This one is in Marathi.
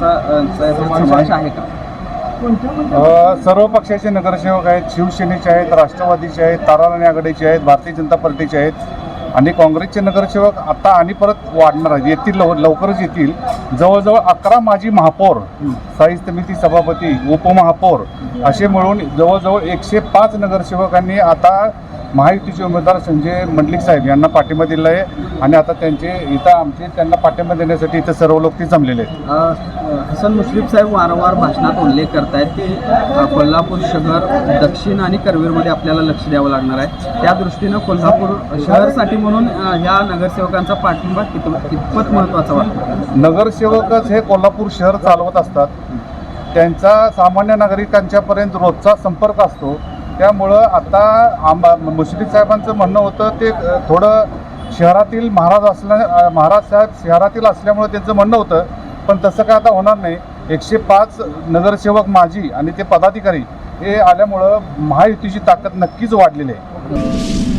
समावेश आहे का? अ, सर्व पक्षाचे नगरसेवक आहेत शिवसेनेचे आहेत राष्ट्रवादीचे आहेत ताराराणी आघाडीचे आहेत भारतीय जनता पार्टीचे आहेत. आणि काँग्रेसचे नगरसेवक आता आणि परत वाढणार आहेत. येतील लव लवकरच येतील. जवळजवळ अकरा माजी महापौर स्थायी समिती सभापती उपमहापौर असे मिळून जवळजवळ एकशे पाच नगरसेवकांनी आता महायुतीचे उमेदवार संजय मंडलिक साहेब यांना पाठिंबा दिला आहे. आणि आता त्यांचे इथं आमचे त्यांना पाठिंबा देण्यासाठी इथं सर्व लोक ते जमलेले आहेत. हसन मुश्रीफ साहेब वारंवार भाषणात उल्लेख करतायत की अ, कोल्हापूर शहर दक्षिण आणि करवीरमध्ये आपल्याला लक्ष द्यावं लागणार आहे. त्या दृष्टीनं कोल्हापूर शहरसाठी म्हणून ह्या नगरसेवकांचा पाठिंबा कित कितपत महत्त्वाचा वाटतो? नगरसेवकच हे कोल्हापूर शहर चालवत असतात. त्यांचा सामान्य नागरिकांच्यापर्यंत रोजचा संपर्क असतो. त्यामुळं आता आंबा मुश्रीफ साहेबांचं म्हणणं होतं ते थोडं शहरातील महाराज असल्या महाराज साहेब शहरातील असल्यामुळं त्यांचं म्हणणं होतं पण तसं काय आता होणार नाही. एकशे पाच नगरसेवक माजी आणि ते पदाधिकारी हे आल्यामुळं महायुतीची ताकद नक्कीच वाढलेली आहे.